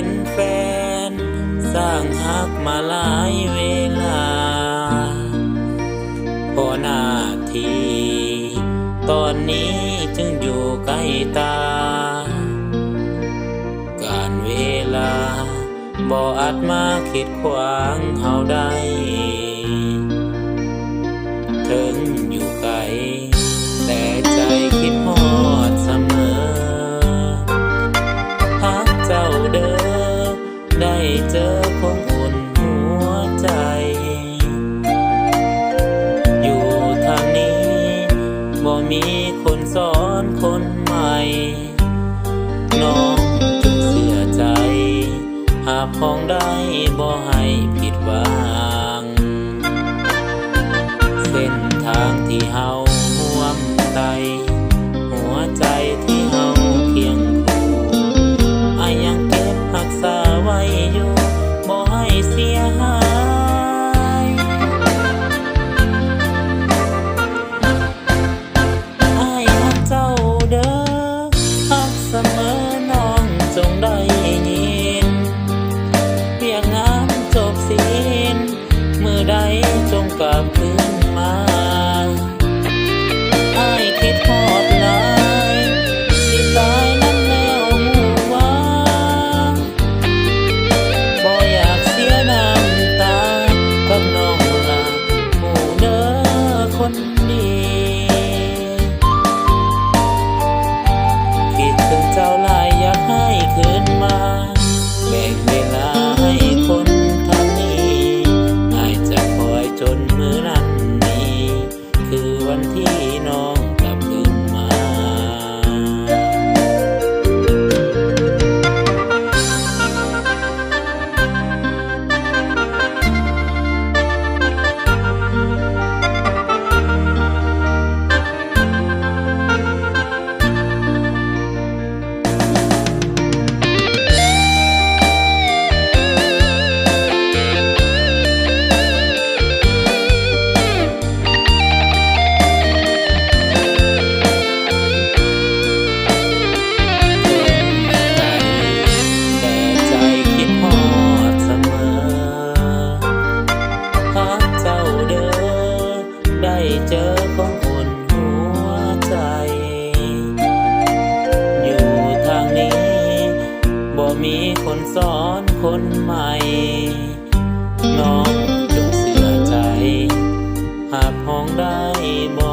เป็นแฟน สร้างฮักมาหลายเวลา พอหน้าที ตอนนี้จึงอยู่ใกล้ตา การเวลาบ่อาจมาคิดขวางเฮาได้ อนคนใหม่ น้องจึงเสียใจ หากพ้องได้บ่ให้ผิดหวัง มื่อใดจงกลับขึ้นมาไอ้คิดพอ เจอของคนหัวใจ อยู่ทางนี้บ่มีคนสอนคนใหม่ น้องจงเสียใจ หากห้องได้บ่